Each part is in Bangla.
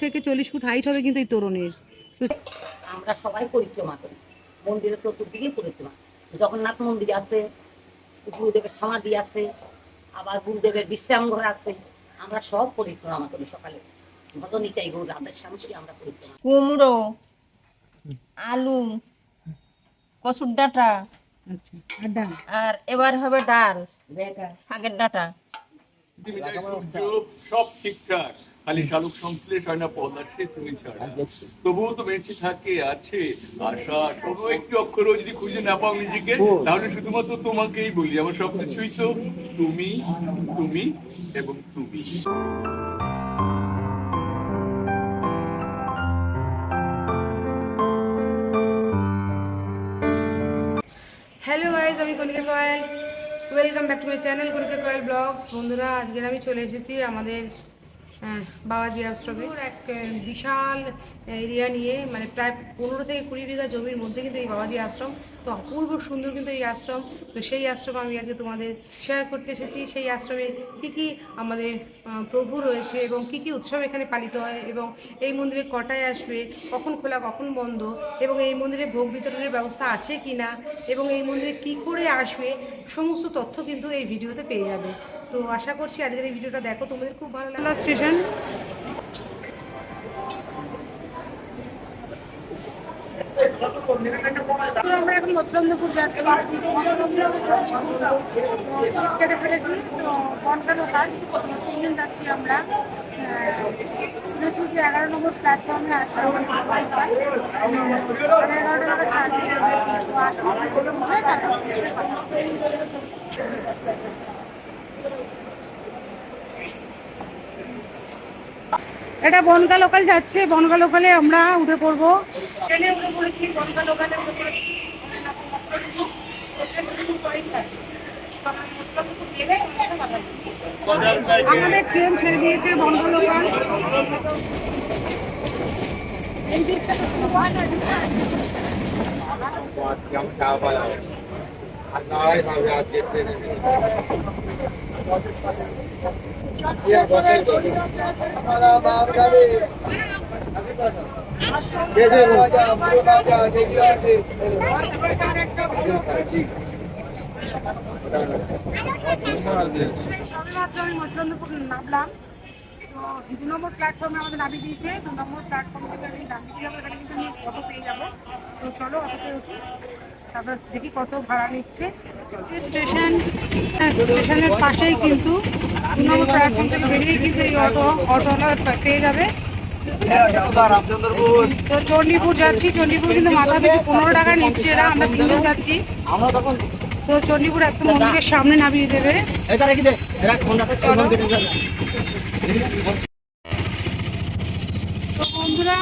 থেকে চল্লিশ ফুট হাইট হবে কিন্তু এই তোরণের। আমরা সবাই পরিক্রমা করি মন্দিরের চতুর্দিকে পরিক্রমা। জগন্নাথ মন্দির আছে গুরুদেবের সমাধি আছে আবার গুরুদেবের বিশ্রাম ঘর আছে। আমরা সব পরিক্রমা করি সকালে গৌর রাধের আমরা পরিক্রমা কুমড়ো আলু কসুর ডাটা আচ্ছা আর এবার হবে ডাল। শাকের ডাটা। সব ঠিকঠাক। খালি শালুক সংশ্লেষ হয় না পদ্মাশ্রী তুমি ছাড়া। তবুও তো বেঁচে থাকে আছে আশা কোনো একটি অক্ষরও যদি খুঁজে না পাও নিজেকে তাহলে শুধুমাত্র তোমাকেই বলি আমার সব কিছুই তো তুমি তুমি এবং তুমি। হ্যালো গাইজ আমি Kalika Koyel. Welcome back to my channel Kalika Koyel vlogs. বন্ধুরা আজকে আমি চলে এসেছি আমাদের বাবাজি আশ্রমে। এক বিশাল এরিয়া নিয়ে মানে প্রায় পনেরো থেকে কুড়ি বিঘা জমির মধ্যে কিন্তু এই বাবাজি আশ্রম। তো অপূর্ব সুন্দর কিন্তু এই আশ্রম। তো সেই আশ্রম আমি আজকে তোমাদের শেয়ার করতে এসেছি। সেই আশ্রমে কী কী আমাদের প্রভু রয়েছে এবং কী কী উৎসব এখানে পালিত হয় এবং এই মন্দিরে কটায় আসবে, কখন খোলা, কখন বন্ধ এবং এই মন্দিরে ভোগ বিতরণের ব্যবস্থা আছে কি না এবং এই মন্দিরে কি করে আসবে, সমস্ত তথ্য কিন্তু এই ভিডিওতে পেয়ে যাবে। তো আশা করছি আজকের এই ভিডিওটা দেখো, তোমাদের খুব ভালো লাগল। স্টেশন আমরা এখন মৎস্যন্দপুর যাচ্ছি। কেটে ফেলেছি তো আমরা এগারো নম্বর প্ল্যাটফর্মে আসবে তো আসুন তারপর বসে কথা হবে। এটা বনগা লোকাল যাচ্ছে, বনগা লোকালে আমরা উঠে পড়ব। ট্রেনে উঠে পড়েছি, বনগা লোকালে আমাদের ট্রেন ছেড়ে দিয়েছে বনগা লোকাল। এই দিকটা আজকে আমি চা পালাম আর নাড়াই ভাবে আজকে ট্রেনে নামলাম তো দু নম্বর প্ল্যাটফর্মে আমাদের নামিয়ে দিয়েছে দু নম্বর প্ল্যাটফর্ম থেকে আমি নামিয়ে যাব এখানে কিন্তু আমি অটো পেয়ে যাব তো চলো অটোতে উঠি তারপর দেখি কত ভাড়া নিচ্ছে। স্টেশন স্টেশনের পাশেই কিন্তু প্ল্যাটফর্ম থেকে বেরিয়ে কিন্তু এই অটো অটোওয়ালা পেয়ে যাবে। তো চণ্ডীপুর যাচ্ছি চণ্ডীপুর কিন্তু মাথা পিছু পনেরো টাকা নিচ্ছে এরা আমরা তিনজন যাচ্ছি। তো চণ্ডীপুর একটা মন্দিরের সামনে নামিয়ে দেবে। তো বন্ধুরা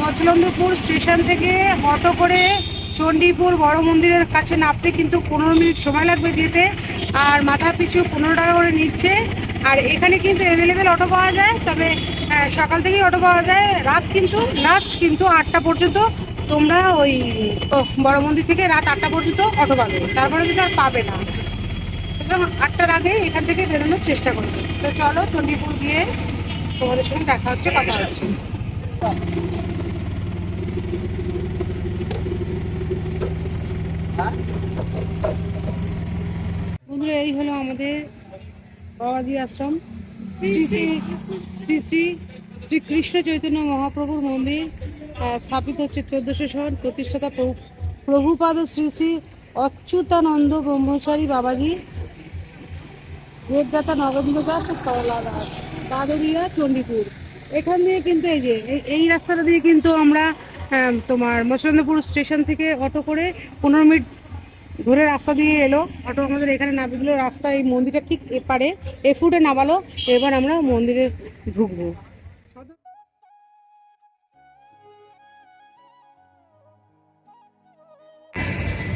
মচলন্দপুর স্টেশন থেকে অটো করে চণ্ডীপুর বড় মন্দিরের কাছে নামতে কিন্তু পনেরো মিনিট সময় লাগবে যেতে। আর মাথা পিছু পনেরো টাকা করে নিচ্ছে। আর এখানে কিন্তু অ্যাভেলেবেল অটো পাওয়া যায়, তবে সকাল থেকেই অটো পাওয়া যায়। রাত কিন্তু লাস্ট কিন্তু আটটা পর্যন্ত তোমরা ওই বড় মন্দির থেকে রাত আটটা পর্যন্ত অটো পাবে। তারপরে কিন্তু আর পাবে না। সুতরাং আটটার আগে এখান থেকে বেরোনোর চেষ্টা করবে। তো চলো চণ্ডীপুর গিয়ে তোমাদের সঙ্গে দেখা হচ্ছে, কথা হচ্ছে বন্ধুরা এই হলো আমাদের বাবাজি আশ্রম শ্রী শ্রী শ্রী কৃষ্ণ চৈতন্য মহাপ্রভুর মন্দির স্থাপিত হচ্ছে চোদ্দশো সন প্রতিষ্ঠাতা প্রভু প্রভুপাদ শ্রী শ্রী অচ্যুতানন্দ ব্রহ্মচারী বাবাজি দেবদাতা নগেন্দ্র দাস বাদরিয়া চণ্ডীপুর। এখান দিয়ে কিন্তু এই যে এই- রাস্তাটা দিয়ে কিন্তু আমরা আম, তোমার মচন্দপুর স্টেশন থেকে অটো করে পনেরো মিনিট ঘুরে রাস্তা দিয়ে এলো। অটো আমাদের এখানে নামিয়ে রাস্তা এই মন্দিরটা ঠিক এপারে, এ ফুটে নামালো। এবার আমরা মন্দিরে ঢুকবো।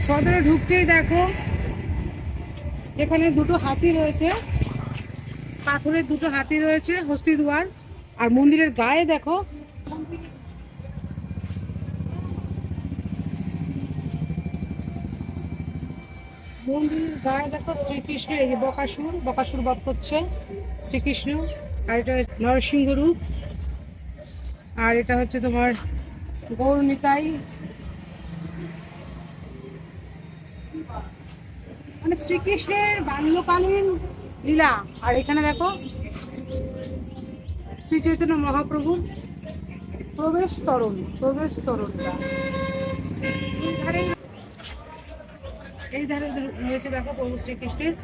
সদরে ঢুকতেই দেখো, এখানে দুটো হাতি রয়েছে। পাথরের দুটো হাতি রয়েছে হস্তিদুয়ার। আর মন্দিরের গায়ে দেখো মন্দিরের গায়ে দেখো শ্রীকৃষ্ণের এই বকাসুর বকাসুর বধ করছে শ্রীকৃষ্ণ। আর এটা নরসিংহ রূপ। আর এটা হচ্ছে তোমার গৌরনিতাই মানে শ্রীকৃষ্ণের বাল্যকালীন লীলা। আর এখানে দেখো শ্রী চৈতন্য মহাপ্রভুর প্রবেশ তরণ প্রবেশ তরণটা এই ধারে রয়েছে দেখো প্রভু শ্রীকৃষ্ণের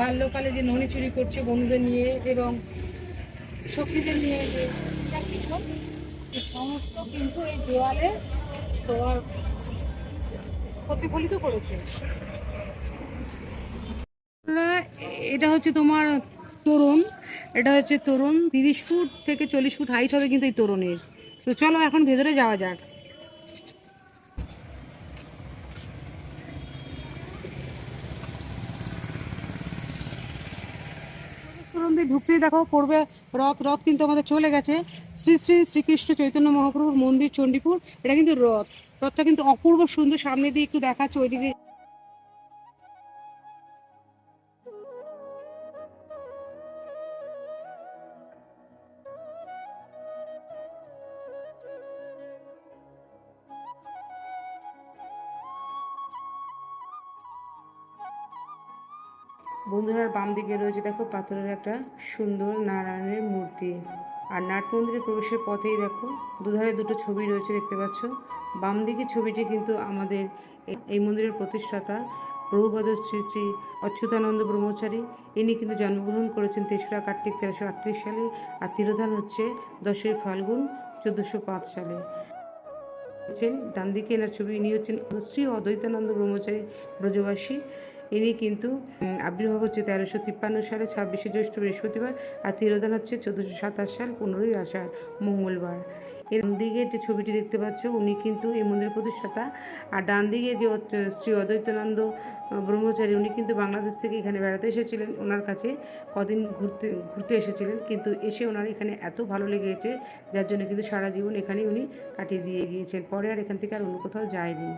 বাল্যকালে যে ননি চুরি করছে বন্ধুদের নিয়ে এবং সখীদের নিয়ে যে সমস্ত কিন্তু এই দেওয়ালে তোমার প্রতিফলিত করেছে। এটা হচ্ছে তোমার তরুণ, এটা হচ্ছে তরুণ, তিরিশ ফুট থেকে চল্লিশ ফুট হাইট হবে কিন্তু এই তরুণের। তো চলো এখন ভেতরে যাওয়া যাক। তরুণ দেখো পড়বে রথ রথ কিন্তু আমাদের চলে গেছে। শ্রী শ্রী শ্রীকৃষ্ণ চৈতন্য মহাপ্রভুর মন্দির, চণ্ডীপুর। এটা কিন্তু রথ। রথটা কিন্তু অপূর্ব সুন্দর, সামনে দিয়ে একটু দেখাচ্ছে, ওইদিকে বন্ধুরার বাম দিকে রয়েছে দেখো পাথরের একটা সুন্দর নারায়ণের মূর্তি। আর নাট মন্দিরের প্রবেশের পথেই দেখো দুধারে দুটো ছবি রয়েছে দেখতে পাচ্ছ। বাম দিকে ছবিটি কিন্তু আমাদের এই মন্দিরের প্রতিষ্ঠাতা প্রভুপদ শ্রী শ্রী অচ্যুতানন্দ ব্রহ্মচারী। ইনি কিন্তু জন্মগ্রহণ করেছেন তেসরা কার্তিক তেরোশো আটত্রিশ সালে আর তিরোধান হচ্ছে দশই ফাল্গুন চোদ্দোশো পাঁচ সালে। ডান দিকে এনার ছবি, ইনি হচ্ছেন শ্রী অদ্বৈতানন্দ ব্রহ্মচারী ব্রজবাসী। ইনি কিন্তু আবির্ভাব হচ্ছে তেরোশো তিপ্পান্ন সালে, ছাব্বিশে জ্যৈষ্ঠ বৃহস্পতিবার, আর তিরোধান হচ্ছে চোদ্দোশো সাতাশ সাল, পনেরোই আষাঢ়, মঙ্গলবার। এর দিকে যে ছবিটি দেখতে পাচ্ছ, উনি কিন্তু এই মন্দিরের প্রতিষ্ঠাতা। আর ডান দিকে যে শ্রী অদ্বৈতানন্দ ব্রহ্মচারী, উনি কিন্তু বাংলাদেশ থেকে এখানে বেড়াতে এসেছিলেন। ওনার কাছে কদিন ঘুরতে ঘুরতে এসেছিলেন, কিন্তু এসে ওনার এখানে এত ভালো লেগেছে, যার জন্য কিন্তু সারা জীবন এখানেই উনি কাটিয়ে দিয়ে গিয়েছেন। পরে আর এখান থেকে আর অন্য কোথাও যায়নি।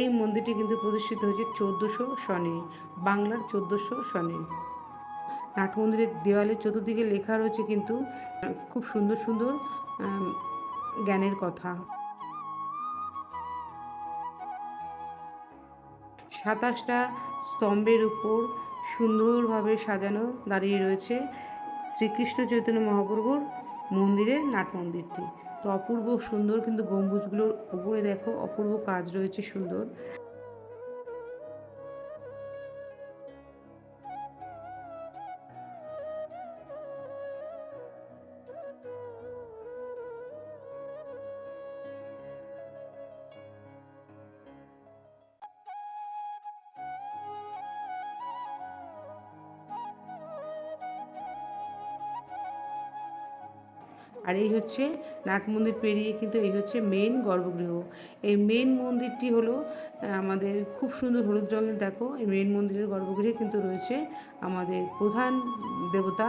এই মন্দিরটি কিন্তু প্রতিষ্ঠিত হয়েছে চোদ্দোশো সনে বাংলার চোদ্দোশো সনে নাট মন্দিরের দেওয়ালের চতুর্দিকে লেখা রয়েছে কিন্তু, খুব সুন্দর সুন্দর জ্ঞানের কথা। সাতাশটা স্তম্ভের উপর সুন্দরভাবে সাজানো দাঁড়িয়ে রয়েছে শ্রীকৃষ্ণ চৈতন্য মহাপ্রভুর মন্দিরের নাট মন্দিরটি। তো অপূর্ব সুন্দর কিন্তু গম্বুজগুলোর উপরে দেখো অপূর্ব কাজ রয়েছে সুন্দর। আর এই হচ্ছে নাট মন্দির পেরিয়ে কিন্তু এই হচ্ছে মেন গর্ভগৃহ। এই মেন মন্দিরটি হলো আমাদের খুব সুন্দর হলুদ রঙের দেখো, এই মেন মন্দিরের গর্ভগৃহে কিন্তু রয়েছে আমাদের প্রধান দেবতা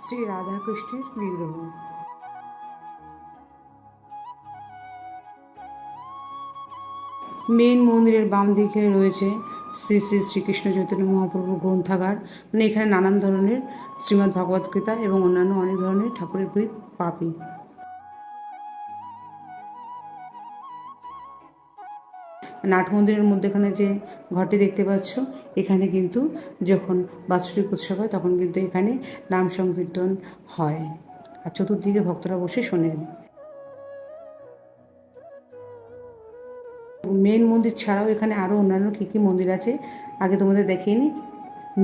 শ্রী রাধাকৃষ্ণের বিগ্রহ। মেন মন্দিরের বাম দিকে রয়েছে শ্রী শ্রী শ্রীকৃষ্ণ চৈতন্য মহাপ্রভু গ্রন্থাগার। মানে এখানে নানান ধরনের শ্রীমদ্ ভগবত গীতা এবং অন্যান্য অনেক ধরনের ঠাকুরের বই পাবি। নাট মন্দিরের মধ্যেখানে যে ঘরটি দেখতে পাচ্ছ, এখানে কিন্তু যখন বাৎসরিক উৎসব হয়, তখন কিন্তু এখানে নাম সংকীর্তন হয়। আর চতুর্দিকে ভক্তরা বসে শোনেন মেন মন্দির ছাড়াও এখানে আরও অন্যান্য কী কী মন্দির আছে? আগে তোমাদের দেখিয়ে নিই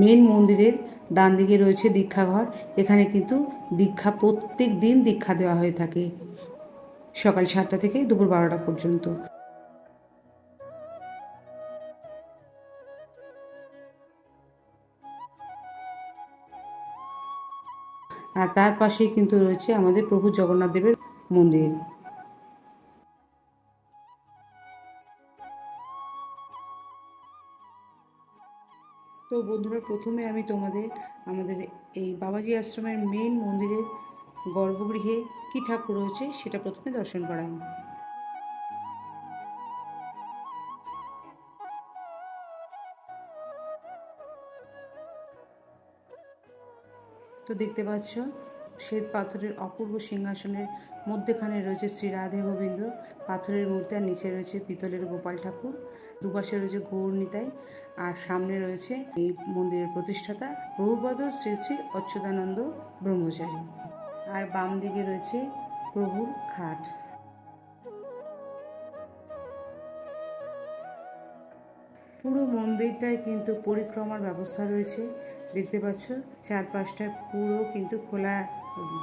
মেন মন্দিরের ডান দিকে রয়েছে দীক্ষাঘর এখানে কিন্তু দীক্ষা প্রত্যেক দিন দীক্ষা দেওয়া হয়ে থাকে। সকাল সাতটা থেকে দুপুর বারোটা পর্যন্ত। আর তার পাশেই কিন্তু রয়েছে আমাদের প্রভু জগন্নাথ দেবের মন্দির। তো বন্ধুরা, প্রথমে আমি তোমাদের, আমাদের এই বাবাজি আশ্রমের মেন মন্দিরের গর্ভগৃহে কি ঠাকুর রয়েছে সেটা প্রথমে দর্শন করাই তো দেখতে পাচ্ছ, শ্বেত পাথরের অপূর্ব সিংহাসনের মধ্যেখানে রয়েছে শ্রী রাধে গোবিন্দ, পাথরের মূর্তি, আর নিচে রয়েছে পিতলের গোপাল ঠাকুর। দুপাশে রয়েছে গৌর নিতাই, আর সামনে রয়েছে এই মন্দিরের প্রতিষ্ঠাতা প্রভুপদ শ্রী শ্রী অচ্যুতানন্দ ব্রহ্মচারী। আর বাম দিকে রয়েছে প্রভুর খাট। পুরো মন্দিরটায় কিন্তু পরিক্রমার ব্যবস্থা রয়েছে। দেখতে পাচ্ছ চারপাশটায় পুরো কিন্তু খোলা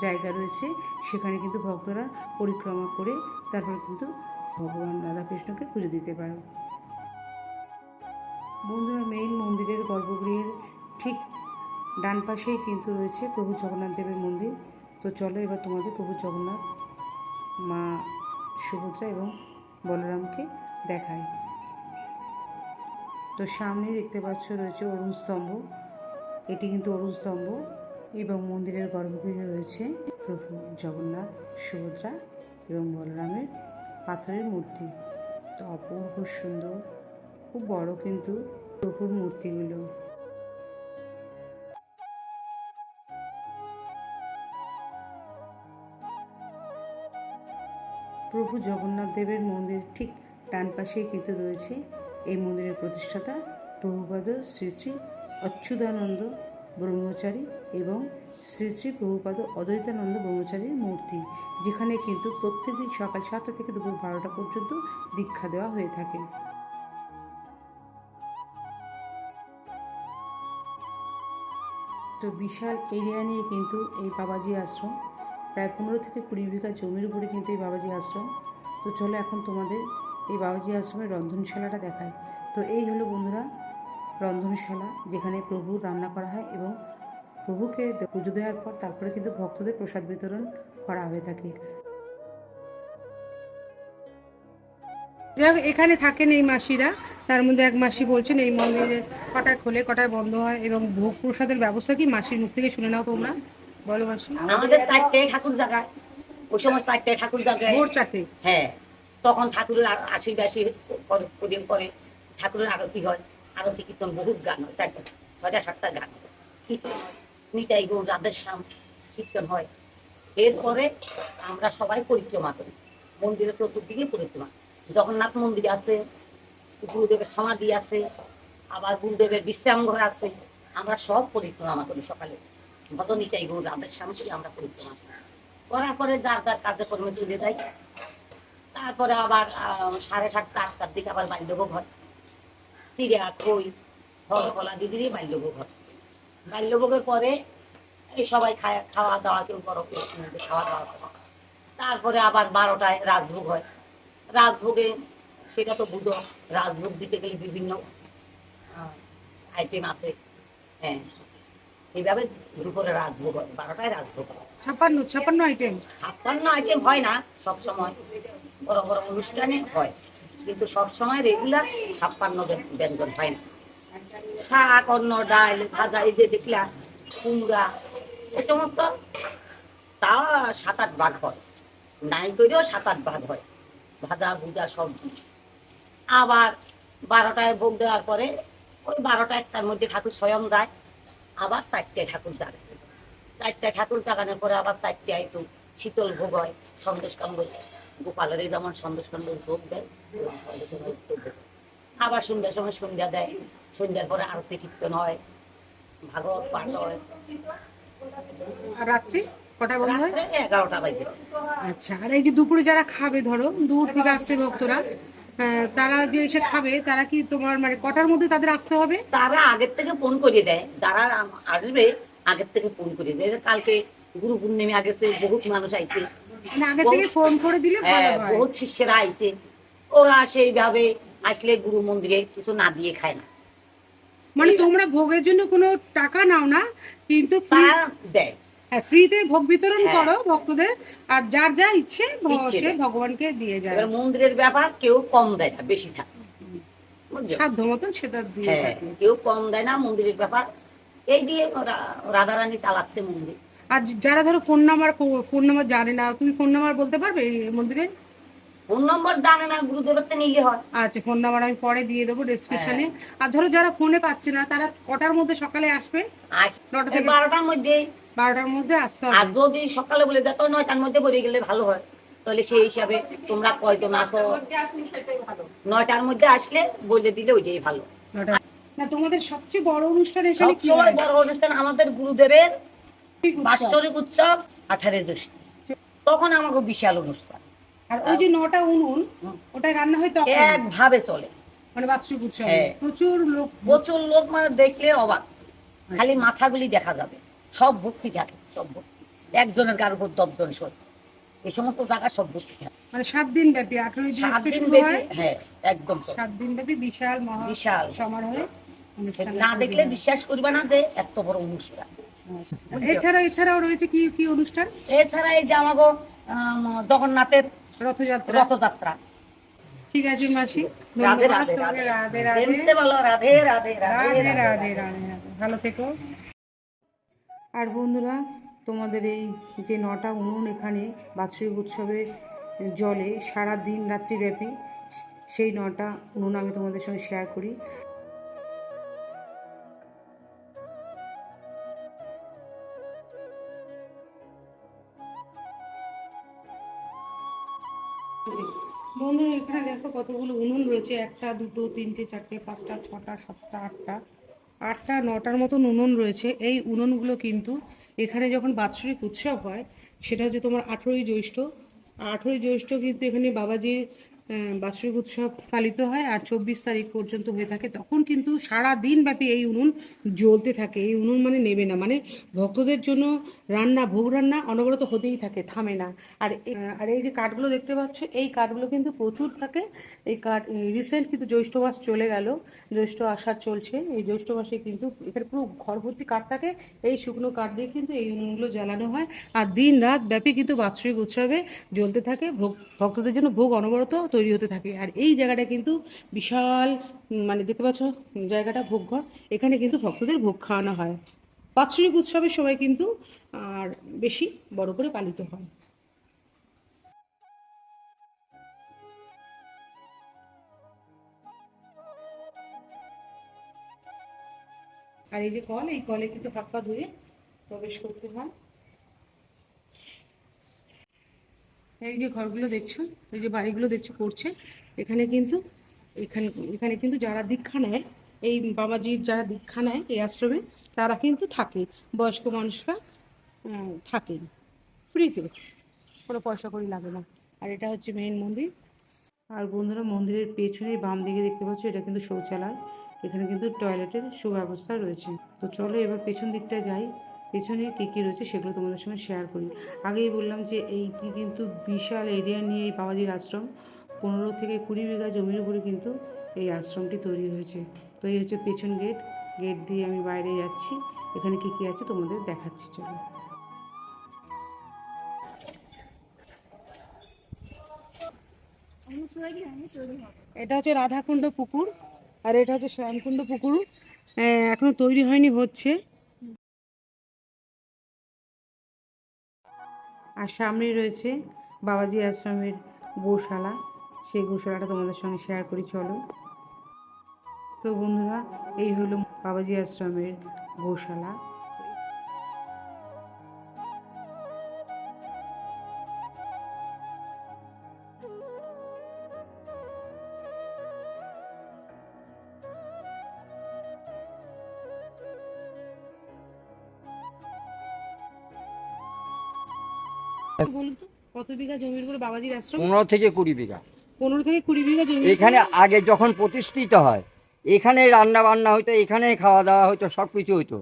জায়গা রয়েছে, সেখানে কিন্তু ভক্তরা পরিক্রমা করে তারপর কিন্তু ভগবান রাধাকৃষ্ণকে পুজো দিতে পারো। বন্ধুরা মেইন মন্দিরের গর্ভগৃহের ঠিক ডান পাশেই কিন্তু রয়েছে প্রভু জগন্নাথ দেবের মন্দির। তো চলো এবার তোমাদের প্রভু জগন্নাথ, মা সুভদ্রা এবং বলরামকে দেখায় তো সামনে দেখতে পাচ্ছ রয়েছে অরুণ স্তম্ভ। এটি কিন্তু অরুণ স্তম্ভ। এবং মন্দিরের গর্ভগৃহে রয়েছে প্রভু জগন্নাথ, সুভদ্রা এবং বলরামের পাথরের মূর্তি। তো অপূর্ব সুন্দর, খুব বড় কিন্তু প্রভুর মূর্তিগুলো। প্রভু জগন্নাথ দেবের মন্দির ঠিক ডান পাশেই কিন্তু রয়েছে। এই মন্দিরের প্রতিষ্ঠাতা প্রভুপাদ শ্রী শ্রী অচ্যুতানন্দ ব্রহ্মচারী এবং শ্রী শ্রী প্রভুপাদ অদ্বৈতানন্দ ব্রহ্মচারীর মূর্তি, যেখানে কিন্তু প্রত্যেকদিন সকাল সাতটা থেকে দুপুর বারোটা পর্যন্ত দীক্ষা দেওয়া হয়ে থাকে। তো বিশাল এরিয়া নিয়ে কিন্তু এই বাবাজি আশ্রম, প্রায় পনেরো থেকে কুড়ি বিঘা জমির উপরে কিন্তু এই বাবাজি আশ্রম। তো চলো এখন তোমাদের এই বাবাজি আশ্রমের রন্ধনশালাটা দেখায় তো এই হলো বন্ধুরা রন্ধনশালা যেখানে প্রভু রান্না করা হয় এবং প্রভুকে পুজো দেওয়ার পর তারপরে কিন্তু ভক্তদের প্রসাদ বিতরণ করা হয়ে থাকে। এখানে থাকেন এই মাসিরা। তার মধ্যে এক মাসি বলছেন এই মন্দিরের কটায় খোলে কটায় বন্ধ হয় এবং ভোগ প্রসাদের ব্যবস্থা কি? মাসির মুখ থেকে শুনে নাও তোমরা। বলো মাসি। আমাদের চারটে ঠাকুর জায়গায় ওই সময় চারটে ঠাকুর জায়গায়। ভোর চারটে? হ্যাঁ তখন ঠাকুরের আশি বাসি প্রদিন পরে ঠাকুরের আরতি হয়। আরতি কীর্তন বহুত গান হয়। চারটা, ছয়টা, সাতটা গান। কীর্তন নিতাই গৌর রাধের শ্যাম, কীর্তন হয়। এরপরে আমরা সবাই পরিক্রমা করি। মন্দিরের চতুর্দিকে পরিক্রমা জগন্নাথ মন্দির আছে, গুরুদেবের সমাধি আছে, আবার গুরুদেবের বিশ্রাম ঘর আছে। আমরা সব পরিক্রমা করি সকালে। ভদ নিতাই গৌর রাধের শ্যাম করি, আমরা পরিক্রমা করি। করার পরে যার যার কার্যক্রমে চলে যাই। তারপরে আবার সাড়ে সাতটা, আটটার দিকে আবার বাল্যভোগ হয় চিড়িয়া খই ফল কলা দিদিরই বাল্যভোগ হয় বাল্যভোগের পরে এই সবাই খায় খাওয়া দাওয়া কেউ বড় খাওয়া দাওয়া করে। তারপরে আবার বারোটায় রাজভোগ হয়। রাজভোগে সেটা তো বুধ রাজভোগ দিতে গেলে বিভিন্ন আইটেম আছে। হ্যাঁ এইভাবে দুপুরে রাজভোগ হয় বারোটায় রাজভোগ হয়। ছাপ্পান্ন ছাপ্পান্ন আইটেম ছাপ্পান্ন আইটেম হয় না সব সময় বড় বড় অনুষ্ঠানে হয়। কিন্তু সব সময় রেগুলার ছাপ্পান্ন ব্যঞ্জন হয় না। শাক, অন্ন, ডাল, ভাজা, এই যে দেখলা, কুমড়া, এ সমস্ত তা সাত আট ভাগ হয়। নাই করেও সাত আট ভাগ হয়। ভাজা, ভুজা সবজি আবার বারোটায় ভোগ দেওয়ার পরে ওই বারোটা একটার মধ্যে ঠাকুর স্বয়ং যায়, আবার চারটে ঠাকুর জাগে চারটা ঠাকুর জাগানোর পরে আবার চারটে একটু শীতল ভোগ হয় সন্দেশ কাম্বল গোপালের যেমন সন্দেশ ভোগ দেয়। আবার সন্ধ্যার সময় সন্ধ্যা দেয়। সন্ধ্যার পরে আরতি কীর্তন হয় ভাগবত পাঠ হয়। রাত্রি? কটা বন্ধ হয়? এগারোটা বাজে। আচ্ছা আর এই যে দুপুরে যারা খাবে ধরো দূর থেকে আসছে ভক্তরা তারা যে এসে খাবে তারা কি তোমার মানে কটার মধ্যে তাদের আসতে হবে? তারা আগের থেকে ফোন করে দেয়। যারা আসবে আগের থেকে ফোন করে দেয়। কালকে গুরু পূর্ণিমা আগেছে বহুত মানুষ আইছে। মানে আগে থেকে ফোন করে দিলে হ্যাঁ, বহুত শিষ্যেরা আইছে। ওরা সেইভাবে আসলে গুরু মন্দিরে কিছু না দিয়ে খায় না। মানে তোমরা ভোগের জন্য কোনো টাকা নাও না কিন্তু তারা দেয়। হ্যাঁ ফ্রিতে ভোগ বিতরণ হ্যাঁ। করো ভক্তদের আর যার যা ইচ্ছে সে ভগবানকে দিয়ে যায়। এবার মন্দিরের ব্যাপার কেউ কম দেয় না বেশি থাকে। সাধ্য মতন সেটা দিয়ে হ্যাঁ কেউ কম দেয় না মন্দিরের ব্যাপার। এই দিয়ে রাধারানী চালাচ্ছে মন্দির। আর যারা ধরো ফোন নাম্বার ফোন নাম্বার জানে না তুমি ফোন নাম্বার বলতে পারবে এই মন্দিরে? ফোন নম্বর জানে না গুরুদেবেরটা নিলে হয়। আচ্ছা ফোন নাম্বার আমি পরে দিয়ে দেবো ডেসক্রিপশনে হ্যাঁ। আর ধরো যারা ফোনে পাচ্ছে না তারা কটার মধ্যে সকালে আসবে? নটা থেকে- বারোটার মধ্যে। বারোটার মধ্যে আসতে আর যদি সকালে বলে দেখো নয়টার মধ্যে বেরিয়ে গেলে ভালো হয়। তাহলে সেই হিসাবে তোমরা নয়টার মধ্যে আসলে বলে দিলে ওইটাই ভালো। না তোমাদের সবচেয়ে বড় অনুষ্ঠান এখানে কি হয়? বড় অনুষ্ঠান আমাদের গুরুদেবের বাৎসরিক উৎসব আঠারো জ্যৈষ্ঠ। তখন আমাকে বিশাল অনুষ্ঠান। আর ওই যে নটা উনুন ওটা রান্না হয় তখন। একভাবে চলে। মানে বাৎসরিক উৎসব। হ্যাঁ। প্রচুর লোক। প্রচুর লোক মানে দেখলে অবাক। খালি মাথাগুলি দেখা যাবে। সব ভর্তি থাকে সব ভর্তি। একজনের কার উপর দশজন এই সমস্ত জায়গা সব ভর্তি থাকে। মানে সাত দিন ব্যাপী আঠারোই সাত দিন শুরু ব্যাপী- হয়। হ্যাঁ একদম। সাত দিন ব্যাপী বিশাল মহা বিশাল। সমারোহে না দেখলে বিশ্বাস করবে না যে এত বড় অনুষ্ঠান। এছাড়া এছাড়াও রয়েছে কি কি অনুষ্ঠান? এছাড়া এই যে আমাকে আম, জগন্নাথের রথযাত্রা। রথযাত্রা। ঠিক আছে মাসি। রাধে রাধে রাধে রাধে। রাধে রাধে। রাধে রাধে রাধে রাধে ভালো থেকো। আর বন্ধুরা তোমাদের এই যে নটা উনুন এখানে বাৎসরিক উৎসবে জলে সারা দিন রাত্রিব্যাপী সেই নটা উনুন আমি তোমাদের সঙ্গে শেয়ার করি। বন্ধুরা এখানে দেখো কতগুলো উনুন রয়েছে। একটা, দুটো, তিনটে, চারটে, পাঁচটা, ছটা, সাতটা, আটটা। আটটা, নটার মতন উনুন রয়েছে। এই উনুনগুলো কিন্তু এখানে যখন বাৎসরিক উৎসব হয়, সেটা হচ্ছে তোমার আঠেরোই জ্যৈষ্ঠ। আঠেরোই জ্যৈষ্ঠ কিন্তু এখানে বাবাজির বাৎসরিক উৎসব পালিত হয় আর চব্বিশ তারিখ পর্যন্ত হয়ে থাকে, তখন কিন্তু সারা দিন ব্যাপী এই উনুন জ্বলতে থাকে। এই উনুন মানে নেবে না মানে ভক্তদের জন্য রান্না, ভোগ রান্না অনবরত হতেই থাকে, থামে না। আর আর এই যে কাঠগুলো দেখতে পাচ্ছ, এই কাঠগুলো কিন্তু প্রচুর থাকে। এই কাঠ রিসেন্ট কিন্তু জ্যৈষ্ঠ মাস চলে গেল। জ্যৈষ্ঠ আষাঢ় চলছে। এই জ্যৈষ্ঠ মাসে কিন্তু এখানে পুরো ঘর ভর্তি কাঠ থাকে এই শুকনো কাঠ দিয়ে কিন্তু এই উনুনগুলো জ্বালানো হয়। আর দিন রাত ব্যাপী কিন্তু বাৎসরিক উৎসবে জ্বলতে থাকে। ভোগ, ভক্তদের জন্য ভোগ অনবরত তৈরি হতে থাকে। আর এই জায়গাটা কিন্তু বিশাল মানে দেখতে পাচ্ছ, জায়গাটা ভোগ ঘর এখানে কিন্তু ভক্তদের ভোগ খাওয়ানো হয়। বাৎসরিক উৎসবের সময় কিন্তু আর বেশি বড় করে পালিত হয়। আর এই যে কল, এই কলে কিন্তু হাত পা ধুয়ে প্রবেশ করতে হয়। এই যে ঘরগুলো দেখছ, এই যে বাড়িগুলো দেখছ করছে, এখানে কিন্তু, এখানে এখানে কিন্তু যারা দীক্ষা নেয়, এই বাবাজির যারা দীক্ষা নেয় এই আশ্রমে, তারা কিন্তু থাকে। বয়স্ক মানুষরা থাকে। ফ্রিতে, কোনো পয়সা করি লাগে না। আর এটা হচ্ছে মেইন মন্দির। আর বন্ধুরা, মন্দিরের পেছনে বাম দিকে দেখতে পাচ্ছ, এটা কিন্তু শৌচালয়। এখানে কিন্তু টয়লেটের সুব্যবস্থা রয়েছে। তো চলো এবার পেছন দিকটা যাই। পেছনে কী কী রয়েছে সেগুলো তোমাদের সঙ্গে শেয়ার করি। আগেই বললাম যে এইটি কিন্তু বিশাল এরিয়া নিয়ে এই বাবাজির আশ্রম। পনেরো থেকে কুড়ি বিঘা জমির উপরে কিন্তু এই আশ্রমটি তৈরি হয়েছে। তো এই হচ্ছে পেছন গেট গেট দিয়ে আমি বাইরে যাচ্ছি। এখানে কী কী আছে তোমাদের দেখাচ্ছি চলো। এটা হচ্ছে রাধাকুণ্ড পুকুর। আর এটা হচ্ছে শ্যামকুণ্ড পুকুর। আহ, এখনও তৈরি হয়নি হচ্ছে। আর সামনেই রয়েছে বাবাজি আশ্রমের গোশালা। সেই গোশালাটা তোমাদের সঙ্গে শেয়ার করি চলো। তো বন্ধুরা এই হলো বাবাজি আশ্রমের গোশালা। বলুন তো? কত বিঘা জমির উপরে বাবাজির আশ্রম? পনেরো থেকে কুড়ি বিঘা। পনেরো থেকে কুড়ি বিঘা জমি এখানে আগে যখন প্রতিষ্ঠিত হয় এখানে রান্না বান্না হইতো এখানে খাওয়া দাওয়া হইতো সব কিছু হইতো।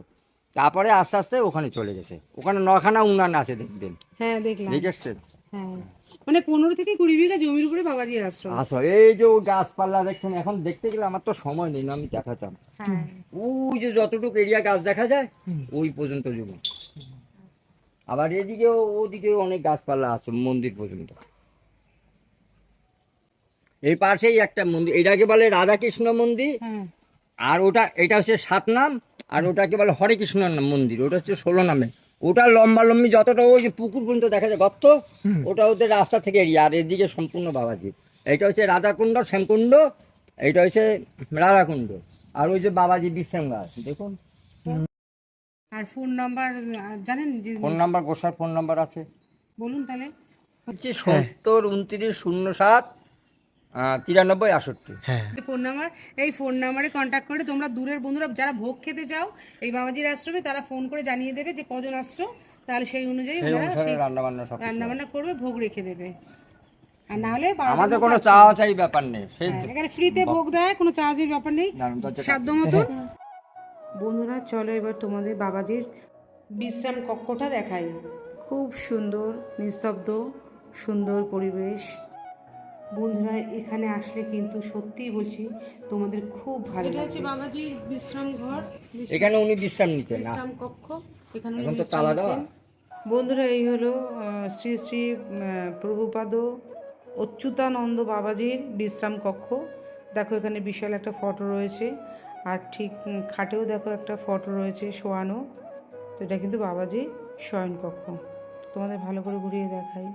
তারপরে আস্তে আস্তে ওখানে চলে গেছে। ওখানে নখানা উনান আছে দেখবেন। হ্যাঁ দেখলাম। দেখেছেন হ্যাঁ। মানে পনেরো থেকে কুড়ি বিঘা জমির উপরে বাবাজির আশ্রম। আসো এই যে গাছপালা দেখছেন এখন দেখতে গেলে আমার তো সময় নেই না আমি দেখাতাম। হ্যাঁ। ওই যে যতটুকু এরিয়া গাছ দেখা যায় ওই পর্যন্ত যাব। আবার এদিকেও ওদিকেও অনেক গাছপালা আছে মন্দির পর্যন্ত। এই পাশেই একটা মন্দির এটাকে বলে রাধাকৃষ্ণ মন্দির? হ্যাঁ। আর ওটা এটা হচ্ছে সাত নাম আর ওটাকে বলে হরে কৃষ্ণ মন্দির ওটা হচ্ছে ষোলো নামে। ওটা লম্বা লম্বি যতটা ওই যে পুকুর পর্যন্ত দেখা যায় গর্ত ওটা ওদের রাস্তা থেকে এরিয়া আর এদিকে সম্পূর্ণ বাবাজি। এটা হচ্ছে রাধাকুণ্ড শ্যামকুণ্ড এটা হচ্ছে রাধাকুণ্ড। আর ওই যে বাবাজি বিশ্রাম গাছ দেখুন। আর ফোন নাম্বার জানেন যে ফোন নাম্বার গোসার ফোন নাম্বার আছে। বলুন তাহলে। হচ্ছে সত্তর উনত্রিশ শূন্য সাত তিরানব্বই আষট্টি ফোন নাম্বার এই ফোন নাম্বারে কন্ট্যাক্ট করে তোমরা দূরের বন্ধুরা যারা ভোগ খেতে যাও এই বাবাজির আশ্রমে তারা ফোন করে জানিয়ে দেবে যে কজন আসছো তাহলে সেই অনুযায়ী ওনারা অনুসারে রান্না বান্না সব রান্না বান্না করবে ভোগ রেখে দেবে। আর না হলে আমাদের কোনো চাওয়া চাই ব্যাপার নেই সেই হ্যাঁ, এখানে ফ্রিতে ভোগ দেয় কোনো চার্জের ব্যাপার নেই। সাধ্য মতো বন্ধুরা চলো এবার তোমাদের বাবাজির বিশ্রাম কক্ষটা দেখাই। খুব সুন্দর নিস্তব্ধ সুন্দর পরিবেশ। বন্ধুরা এখানে আসলে কিন্তু সত্যিই বলছি তোমাদের খুব ভালো এটা হচ্ছে বাবাজির বিশ্রাম ঘর। এখানে উনি বিশ্রাম নিতেন না বিশ্রাম কক্ষ। এখানে এখন তো তালা দেওয়া। বন্ধুরা এই হলো শ্রী শ্রী প্রভুপাদ অচ্যুতানন্দ বাবাজির বিশ্রাম কক্ষ। দেখো এখানে বিশাল একটা ফটো রয়েছে। আর ঠিক খাটেও দেখো একটা ফটো রয়েছে শোয়ানো। তো এটা কিন্তু বাবাজির শয়নকক্ষ। তোমাদের ভালো করে ঘুরিয়ে দেখাই।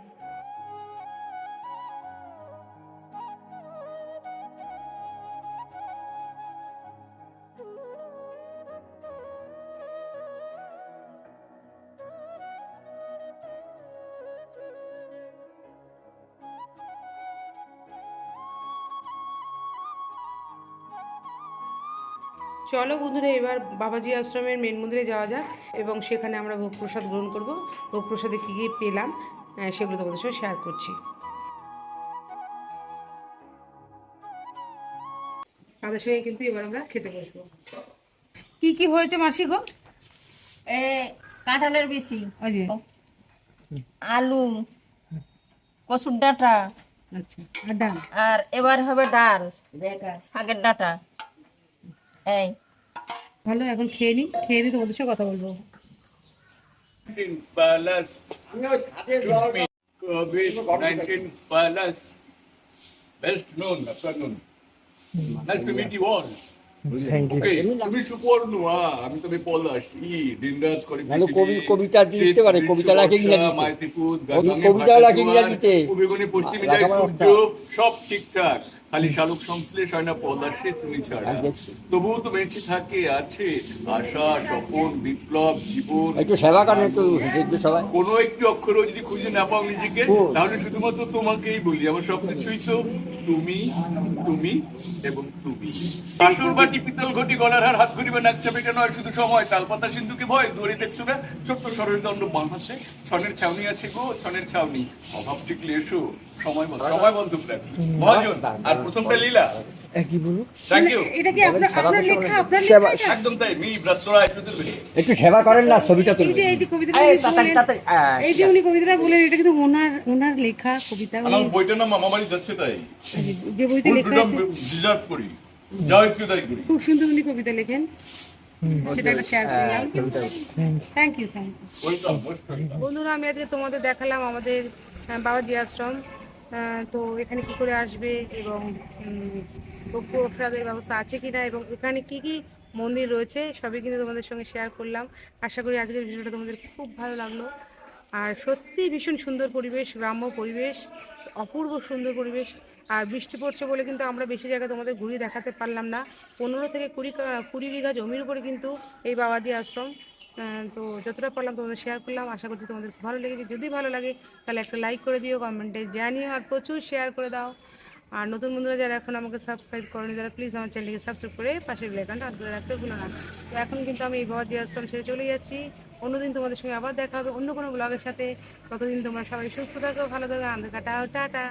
চলো বন্ধুরা এবার বাবাজি আশ্রমের মেন মন্দিরে যাওয়া যাক এবং সেখানে আমরা ভোগ প্রসাদ গ্রহণ করব। ভোগ প্রসাদে কী কী পেলাম সেগুলো তোমাদের সঙ্গে শেয়ার করছি। তাদের সঙ্গে কিন্তু এবার আমরা খেতে বসবো। কি কি হয়েছে মাসি গো? এ কাঁঠালের বেশি ওই যে। আলু কসুর ডাটা আচ্ছা আর ডাল? আর এবার হবে ডাল শাকের ডাটা। এই ভালো এখন খেয়ে নিই খেয়ে দিয়ে তোমাদের সঙ্গে কথা বলব In palace, COVID nineteen palace, best known, afternoon. Nice to meet you all. Suparna আমি পলাশ ই করে কবি- কবিতা দিতে শীত, পারে, কবিতা ইংরেজিতে। ইংরেজিতে। পশ্চিমে সব ঠিকঠাক খালি শালুক সংশ্লেষ হয় না পলাশে তুমি ছাড়া। তবুও তো বেঁচে থাকে আছে আশা স্বপন বিপ্লব জীবন। একটু সেবা করেন একটু দেখবে সবাই কোনো একটি অক্ষরও যদি খুঁজে না পাও নিজেকে তাহলে শুধুমাত্র তোমাকেই বলি আমার সব কিছুই তো তুমি তুমি এবং তুমি। আসল বাটি পিতল ঘটি গলার হার হাত নাক শুধু সময়। তালপাতা সিন্ধুকে ভয় দড়ি দেখছ না? ছোট্ট দণ্ড বাম ছনের ছাউনি আছে গো ছনের ছাউনি। অভাব টিকলে এসো সময় সময় বন্ধু প্রাণ মহাজন আর প্রথমটা লীলা। থ্যাংক ইউ এটা কি আপনার আপনার লেখা আপনার লেখা একদম তাই মি চতুর্বেদী একটু সেবা করেন না ছবিটা এই যে এই যে কবিতাটা এই, যে উনি কবিতাটা বলেন এটা কিন্তু ওনার ওনার লেখা কবিতা আমার বইটার নাম মামা বাড়ি যাচ্ছে তাই। যে বইতে লেখা আছে। ডিজার্ভ করি। যা ইচ্ছে তাই করি। খুব সুন্দর উনি কবিতা লেখেন। একটা ওয়েলকাম বন্ধুরা আমি আজকে তোমাদের দেখালাম আমাদের আহ, বাবাজি আশ্রম তো এখানে কি করে আসবে এবং প্রসাদের ব্যবস্থা আছে কিনা এবং এখানে কি কি মন্দির রয়েছে সবই কিন্তু তোমাদের সঙ্গে শেয়ার করলাম। আশা করি আজকের ভিডিওটা তোমাদের খুব ভালো লাগল। আর সত্যি ভীষণ সুন্দর পরিবেশ, গ্রাম্য পরিবেশ, অপূর্ব সুন্দর পরিবেশ। আর বৃষ্টি পড়ছে বলে কিন্তু আমরা বেশি জায়গা তোমাদের ঘুরিয়ে দেখাতে পারলাম না। পনেরো থেকে কুড়ি কুড়ি বিঘা জমির উপরে কিন্তু এই বাবাজি আশ্রম। তো যতটা পারলাম তোমাদের শেয়ার করলাম, আশা করছি তোমাদের ভালো লেগেছে। যদি ভালো লাগে, তাহলে একটা লাইক করে দিও কমেন্টে জানিও, আর প্রচুর শেয়ার করে দাও। আর নতুন বন্ধুরা যারা এখন আমাকে সাবস্ক্রাইব করেনি যারা প্লিজ আমার চ্যানেলকে সাবস্ক্রাইব করে পাশের বেলাইকানটা হাত করে রাখতে ভুলো না। তো এখন কিন্তু আমি এই বাবাজি আশ্রম ছেড়ে চলে যাচ্ছি। অন্যদিন তোমাদের সঙ্গে আবার দেখা হবে অন্য কোনো ব্লগের সাথে। ততদিন তোমরা সবাই সুস্থ থাকো, ভালো থাকো আমাদের কাটা টাটা।